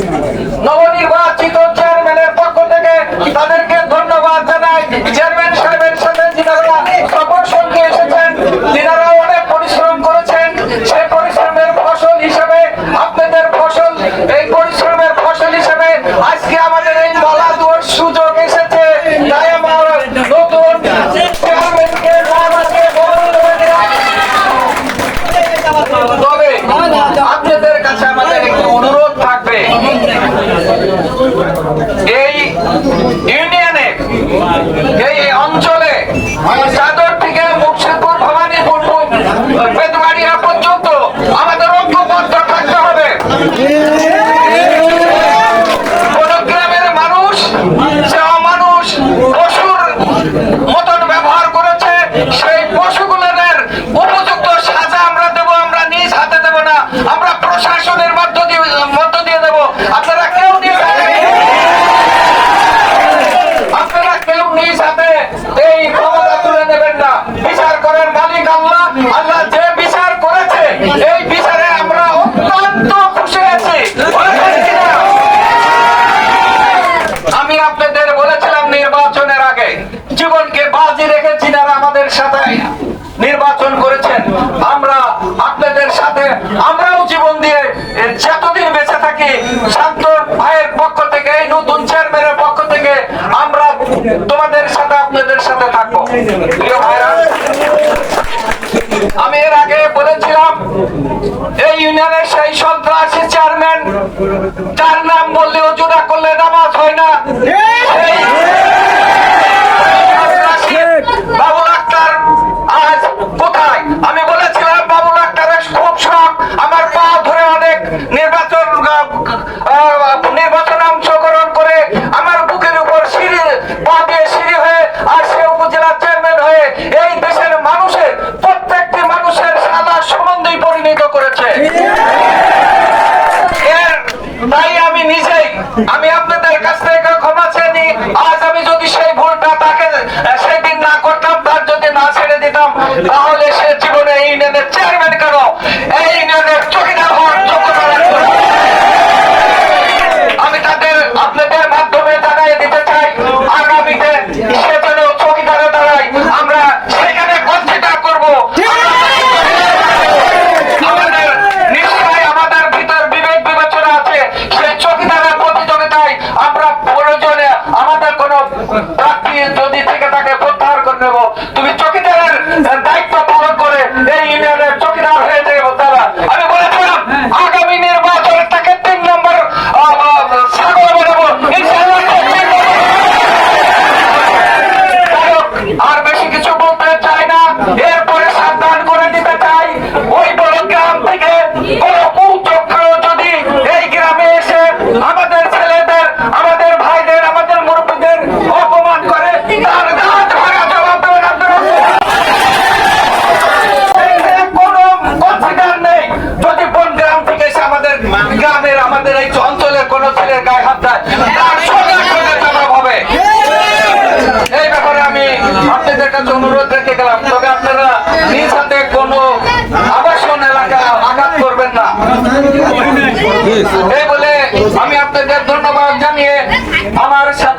Thank you. এই ইউনিয়নে, এই অঞ্চলে চাদর থেকে মুর্শিদপুর ভবানীপুর বেদবাড়িয়া পর্যন্ত আমাদের ঐক্যবদ্ধ থাকতে হবে। কোন গ্রামের মানুষ অমানুষ পশুর আল্লাহ যে বিচার করেছে, এই বিচারে আমরা অত্যন্ত খুশি আছি আমি আপনাদের বলেছিলাম নির্বাচনের আগে, জীবনকে বাজি রেখে যারা আমাদের সাথে নির্বাচন করেছেন। আমরা আপনাদের সাথে, আমরাও জীবন দিয়ে যতদিন বেঁচে থাকি, শান্ত ভাইয়ের পক্ষ থেকে, এই নতুন চেয়ারম্যানের পক্ষ থেকে আমরা তোমাদের সাথে, আপনাদের সাথে থাকব। এই ইউনিয়নের সেই সন্ত্রাসী চেয়ারম্যান তার আমি আপনাদের কাছ থেকে ক্ষমা চেয়ে আজ আমি যদি সেই ভুলটা তাকে সেদিন না করতাম, তার যদি না ছেড়ে দিতাম কোনো ছেলের গায়ে হাত দেয় হবে। এই ব্যাপারে আমি আপনাদের কাছে অনুরোধ রেখে গেলাম। তবে আপনারা নিজ হাতে কোন আবাসন এলাকা আঘাত করবেন না। এই বলে আমি আপনাদের ধন্যবাদ জানিয়ে আমার সাথে